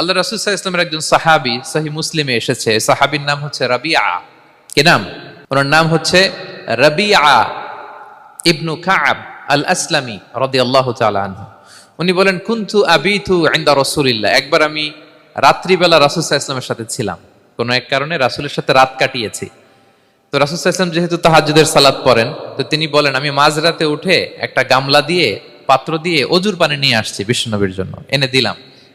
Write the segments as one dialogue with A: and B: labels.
A: আল্লাহ রাসুল্লাহ ইসলামের একজন সাহাবি সাহি মুসলিমে এসেছে। সাহাবির নাম হচ্ছে রাবিয়া। কি নাম? ওনার নাম হচ্ছে রাবিয়া ইবনু কাব আল আসলামী রদি আল্লাহ উনি বলেন, কুন্তু আবিথু আইন্দা রসুলিল্লাহ। একবার আমি রাত্রিবেলা রাসুল্লাহ ইসলামের সাথে ছিলাম। কোনো এক কারণে রাসুলের সাথে রাত কাটিয়েছি। তো রাসুল্লাহ ইসলাম যেহেতু তাহাজুদের সালাদ পড়েন, তো তিনি বলেন, আমি মাঝরাতে উঠে একটা গামলা দিয়ে, পাত্র দিয়ে অজুর পানি নিয়ে আসছি বিষ্ণুনবীর জন্য। এনে দিলাম।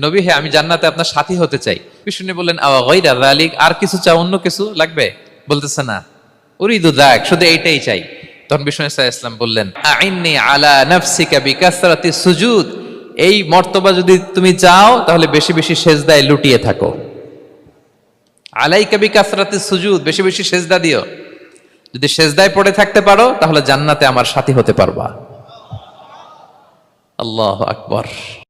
A: নবী, হে, আমি জান্নাতে আপনার সাথী হতে চাই। বিষ্ণু বললেন যালিক, আর কিছু চাও, অন্য কিছু লাগবে? বলতেছে, না, উরিদু দাক শুধু এইটাই চাই। তখন বিষ্ণু ইসলাম বললেন, আইন্নি আলা নাফসিকা বিকাসরাতি সুজুদ, এই মর্তবা যদি তুমি চাও, তাহলে বেশি বেশি সেজদায় লুটিয়ে থাকো। আলাইকা বিকাসরাতি সুজুদ, বেশি বেশি সেজদা দিও। যদি সেজদায় পড়ে থাকতে পারো, তাহলে জান্নাতে আমার সাথী হতে পারবা। আল্লাহ আকবর।